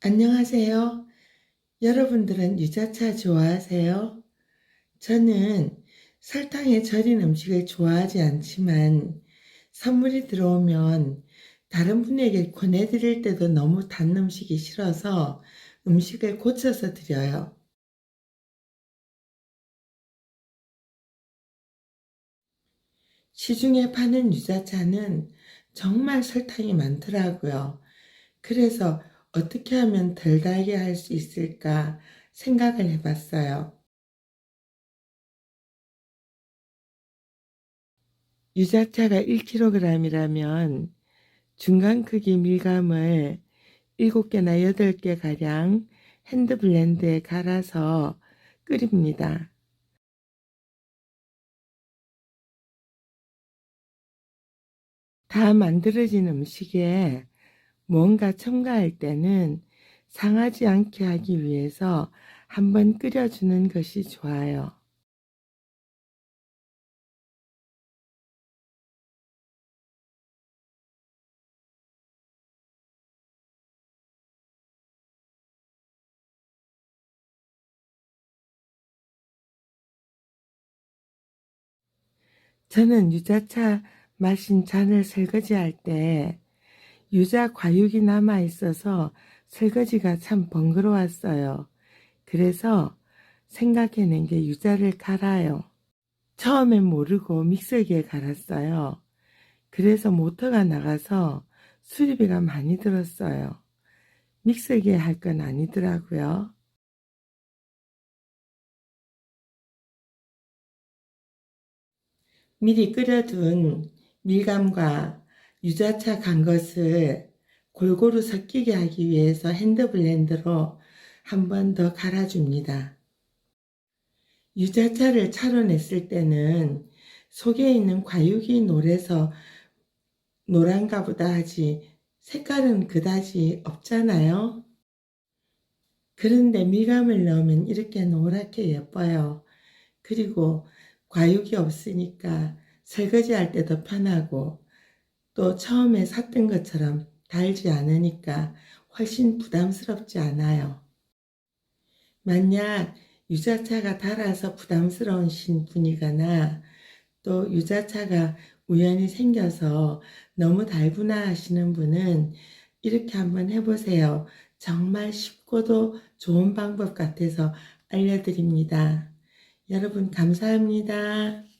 안녕하세요. 여러분들은 유자차 좋아하세요? 저는 설탕에 절인 음식을 좋아하지 않지만 선물이 들어오면 다른 분에게 권해드릴 때도 너무 단 음식이 싫어서 음식을 고쳐서 드려요. 시중에 파는 유자차는 정말 설탕이 많더라고요. 그래서 어떻게 하면 덜 달게 할 수 있을까 생각을 해봤어요. 유자차가 1kg이라면 중간 크기 밀감을 7개나 8개 가량 핸드 블렌드에 갈아서 끓입니다. 다 만들어진 음식에 뭔가 첨가할 때는 상하지 않게 하기 위해서 한번 끓여주는 것이 좋아요. 저는 유자차 마신 잔을 설거지할 때 유자 과육이 남아 있어서 설거지가 참 번거로웠어요. 그래서 생각해낸 게 유자를 갈아요. 처음엔 모르고 믹서기에 갈았어요. 그래서 모터가 나가서 수리비가 많이 들었어요. 믹서기에 할 건 아니더라고요. 미리 끓여둔 밀감과 유자차 간 것을 골고루 섞이게 하기 위해서 핸드블렌더로 한 번 더 갈아줍니다. 유자차를 차로 냈을 때는 속에 있는 과육이 노래서 노란가 보다 하지 색깔은 그다지 없잖아요. 그런데 밀감을 넣으면 이렇게 노랗게 예뻐요. 그리고 과육이 없으니까 설거지 할 때도 편하고 또 처음에 샀던 것처럼 달지 않으니까 훨씬 부담스럽지 않아요. 만약 유자차가 달아서 부담스러우신 분이거나 또 유자차가 우연히 생겨서 너무 달구나 하시는 분은 이렇게 한번 해보세요. 정말 쉽고도 좋은 방법 같아서 알려드립니다. 여러분 감사합니다.